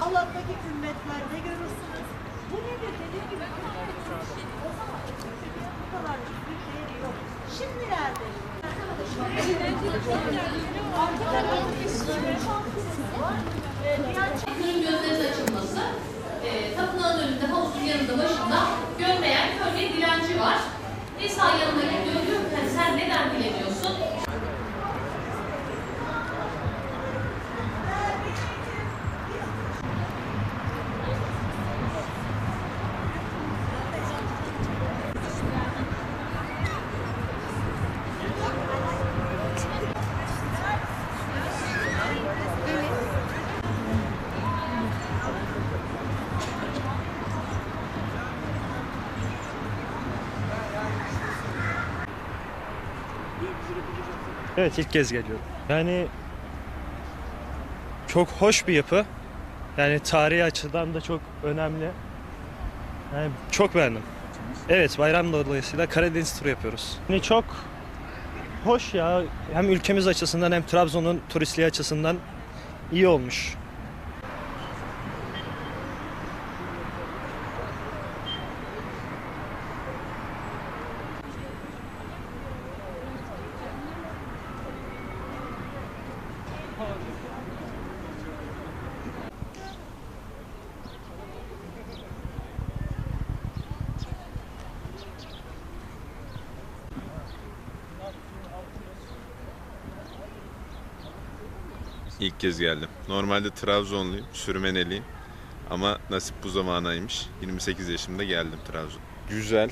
Allah'taki himmetlerde görürsünüz. Bu nedir dediğim gibi o zaman bu kadar bir değeri yok. Şimdilerde ee, diğer çapların açılması, e, tapınağın önünde havuzun yanında başında Evet ilk kez geliyorum. Yani çok hoş bir yapı. Yani tarihi açıdan da çok önemli. Yani çok beğendim. Evet bayram dolayısıyla Karadeniz turu yapıyoruz. Yani çok hoş ya. Hem ülkemiz açısından hem Trabzon'un turistliği açısından iyi olmuş. İlk kez geldim. Normalde Trabzonluyum, sürmeneliyim. Ama nasip bu zamanaymış. 28 yaşımda geldim Trabzon. Güzel,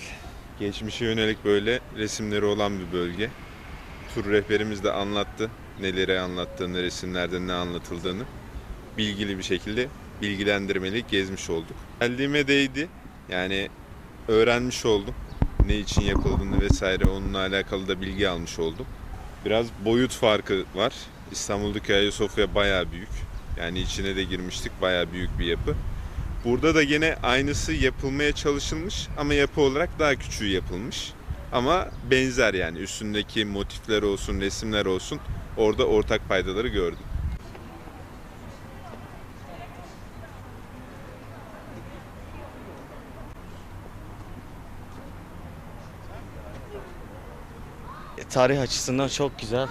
geçmişe yönelik böyle resimleri olan bir bölge. Tur rehberimiz de anlattı neleri anlattığını, resimlerde ne anlatıldığını. Bilgili bir şekilde bilgilendirmeli gezmiş olduk. Geldiğime değdi. Yani öğrenmiş oldum. Ne için yapıldığını vesaire onunla alakalı da bilgi almış oldum. Biraz boyut farkı var. İstanbul'daki Ayasofya bayağı büyük. Yani içine de girmiştik bayağı büyük bir yapı. Burada da gene aynısı yapılmaya çalışılmış ama yapı olarak daha küçüğü yapılmış. Ama benzer yani üstündeki motifler olsun, resimler olsun orada ortak paydaları gördüm. E, Tarih açısından çok güzel.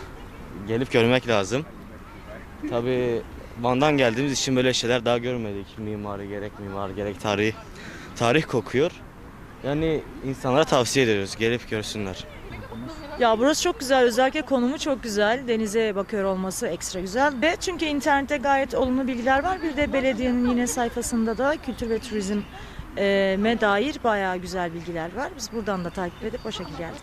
Gelip görmek lazım. Tabii Van'dan geldiğimiz için böyle şeyler daha görmedik. Mimari gerek mimar gerek tarih. Tarih kokuyor. Yani insanlara tavsiye ediyoruz. Gelip görsünler. Ya burası çok güzel. Özellikle konumu çok güzel. Denize bakıyor olması ekstra güzel. Ve çünkü internette gayet olumlu bilgiler var. Bir de belediyenin yine sayfasında da kültür ve turizm e, dair bayağı güzel bilgiler var. Biz buradan da takip edip o şekilde geldik.